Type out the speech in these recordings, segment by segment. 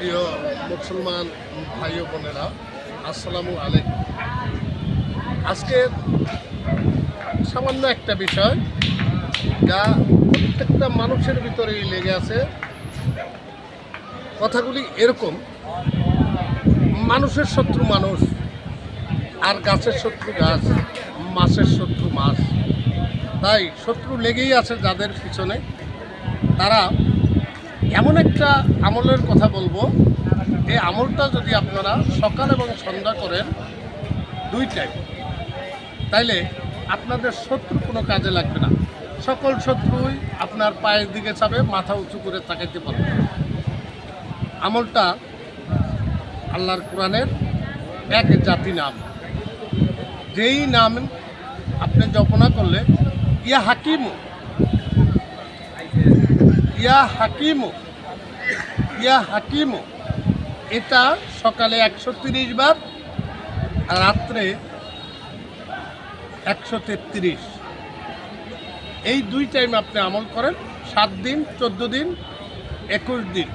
প্রিয় মুসলমান ভাই বোনেরা, আসসালামু আলাইকুম। আজকে সামান্য একটা বিষয়, যা প্রত্যেকটা মানুষের ভিতরেই লেগে আছে। কথাগুলি এরকম, মানুষের শত্রু মানুষ আর গাছের শত্রু গাছ, মাছের শত্রু মাছ। তাই শত্রু লেগেই আছে যাদের পিছনে। তারা এমন একটা আমলের কথা বলব, এই আমলটা যদি আপনারা সকাল এবং সন্ধ্যা করেন দুই টাইম তাইলে আপনাদের শত্রু কোনো কাজে লাগবে না। সকল শত্রুই আপনার পায়ের দিকে চাবে মাথা উঁচু করে তাকাইতে পারবে। আমলটা আল্লাহর কোরআনের এক জাতি নাম। যেই নাম আপনি জপনা করলে, ইয়া হাকিমু ইয়া হাকিমু ইয়া হাকিমু। এটা সকালে একশো তিরিশ বার, আর রাত্রে একশো তেত্রিশ। এই দুই টাইম আপনি আমল করেন, সাত দিন, চোদ্দ দিন, একুশ দিন।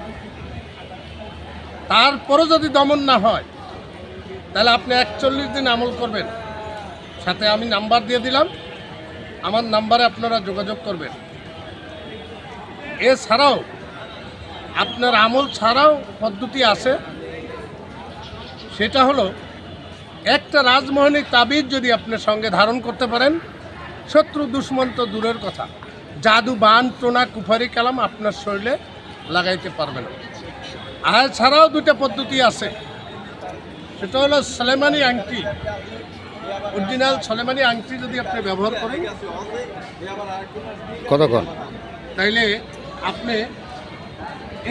তারপরও যদি দমন না হয়, তাহলে আপনি একচল্লিশ দিন আমল করবেন। সাথে আমি নাম্বার দিয়ে দিলাম। আমার নাম্বারে আপনারা যোগাযোগ করবেন। এছাড়াও আপনার আমল ছাড়াও পদ্ধতি আছে। সেটা হলো একটা রাজমোহনী তাবিজ যদি আপনার সঙ্গে ধারণ করতে পারেন শত্রু দুশ্মন তো দূরের কথা। জাদু বান টোনা কুফারি কালাম আপনার শরীরে লাগাইতে পারবে না। আর ছাড়াও দুটা পদ্ধতি আছে। সেটা হলো সলেমানি আংটি। অরিজিনাল সলেমানি আংটি যদি আপনি ব্যবহার করেন কতক্ষণ? তাইলে আপনি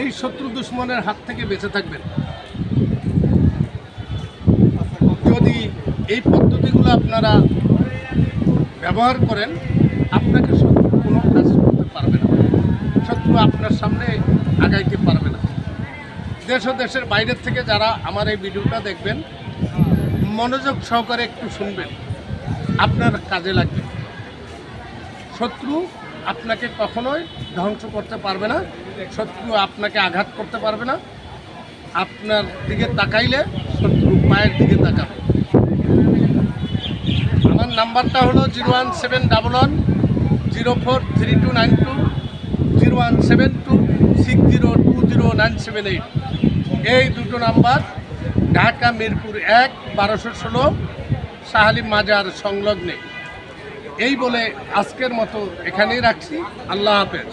এই শত্রু দুশ্মনের হাত থেকে বেঁচে থাকবেন। যদি এই পদ্ধতিগুলো আপনারা ব্যবহার করেন, আপনাকে শত্রু কোনো কাজ করতে পারবে না। শত্রু আপনার সামনে আগাইতে পারবে না। দেশ ও দেশের বাইরের থেকে যারা আমার এই ভিডিওটা দেখবেন, মনোযোগ সহকারে একটু শুনবেন। আপনার কাজে লাগবে। শত্রু আপনাকে কখনোই ধ্বংস করতে পারবে না, শত্রু আপনাকে আঘাত করতে পারবে না। আপনার দিকে তাকাইলে শত্রু পায়ের দিকে তাকাবে। আমার নাম্বারটা হলো zero one seven double one zero four three two nine two, zero one seven two six zero two zero nine seven eight. এই দুটো নাম্বার ঢাকা মিরপুর এক বারোশো ষোলো সাহালি মাজার সংলগ্নে। এই বলে আজকের মতো এখানেই রাখছি। আল্লাহ হাফেজ।